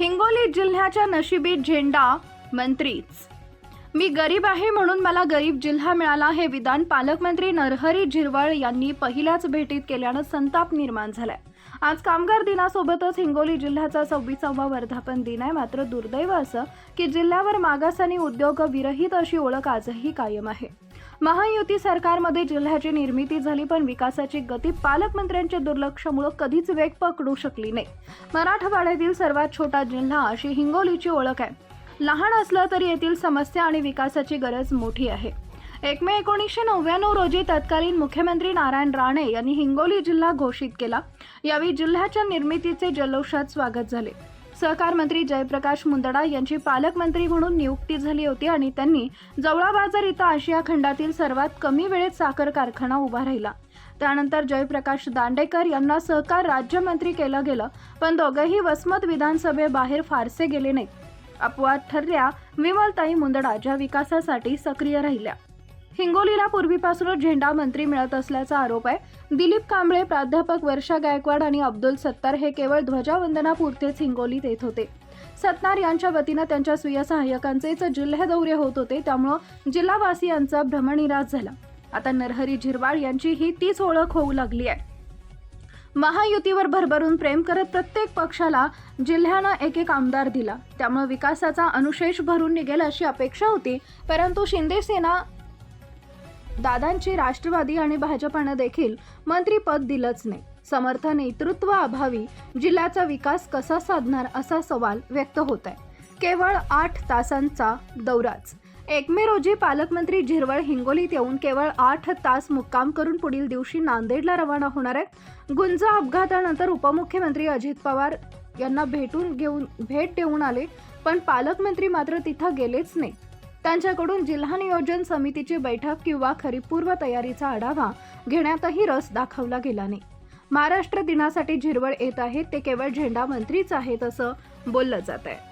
हिंगोली जिल्ह्याच्या नशिबीत झेंडा मंत्रीच. मी गरीब आहे म्हणून मला गरीब जिल्हा मिळाला हे विधान पालकमंत्री नरहरी झिरवळ यांनी पहिल्याच भेटीत केल्यानं संताप निर्माण झालाय. आज कामगार दिनासोबतच हिंगोली जिल्ह्याचा सव्वीसावा वर्धापन दिन आहे. मात्र दुर्दैव असं की जिल्ह्यावर मागास आणि उद्योग विरहित अशी ओळख आजही कायम आहे. महायुती सरकारमध्ये जिल्ह्याची निर्मिती झाली पण विकासाची गती पालकमंत्र्यांच्या दुर्लक्षामुळे कधीच वेग पकडू शकली नाही. मराठवाड्यातील सर्वात छोटा जिल्हा अशी हिंगोलीची ओळख आहे. लहान असलं तरी येथील समस्या आणि विकासाची गरज मोठी आहे. एक मे एकोणीसशे नव्याण्णव रोजी तत्कालीन मुख्यमंत्री नारायण राणे यांनी हिंगोली जिल्हा घोषित केला. यावेळी जिल्ह्याच्या निर्मितीचे जल्लोषात स्वागत झाले. सहकार मंत्री जयप्रकाश मुंदडा यांची पालकमंत्री म्हणून नियुक्ती झाली होती आणि त्यांनी जवळा बाजार इथं आशिया खंडातील सर्वात कमी वेळेत साखर कारखाना उभा राहिला. त्यानंतर जयप्रकाश दांडेकर यांना सहकार राज्यमंत्री केलं गेलं पण दोघेही वसमत विधानसभेबाहेर फारसे गेले नाहीत. अपवाद ठरल्या विमलताई मुंदडा ज्या विकासासाठी सक्रिय राहिल्या. हिंगोलीला पूर्वीपासूनच झेंडा मंत्री मिळत असल्याचा आरोप आहे. दिलीप कांबळे प्राध्यापक वर्षा गायकवाड आणि अब्दुल सत्तार हे केवळ ध्वजावंदनापुरतेच हिंगोलीत येत होते. सत्तार यांच्या वतीनं त्यांच्या स्वीय सहाय्यकांचेच जिल्हा दौरे होत होते त्यामुळं जिल्हावासियांचा भ्रमनिराश झाला. आता नरहरी झिरवाळ यांची ही तीच ओळख होऊ लागली आहे. महायुतीवर भरभरून प्रेम करत प्रत्येक पक्षाला जिल्ह्यानं एक एक आमदार दिला. त्यामुळे विकासाचा अनुशेष भरून निघेल अशी अपेक्षा होती परंतु शिंदे सेना दादांची राष्ट्रवादी आणि भाजपानं देखील मंत्रीपद दिलंच नाही. समर्थ नेतृत्व अभावी जिल्ह्याचा विकास कसा साधणार असा सवाल व्यक्त होत आहे केवळ आठ तासांचा दौराच. एक मे रोजी पालकमंत्री झिरवळ हिंगोलीत येऊन केवळ आठ तास मुक्काम करून पुढील दिवशी नांदेडला रवाना होणार आहेत. गुंज अपघातानंतर उपमुख्यमंत्री अजित पवार यांना भेटून घेऊन भेट देऊन आले पण पालकमंत्री मात्र तिथं गेलेच नाही. त्यांच्याकडून जिल्हा नियोजन समितीची बैठक किंवा खरीपूर्व तयारीचा आढावा घेण्यातही रस दाखवला गेला नाही. महाराष्ट्र दिनासाठी झिरवळ येत आहेत ते केवळ झेंडा मंत्रीच आहेत असं बोललं जात आहे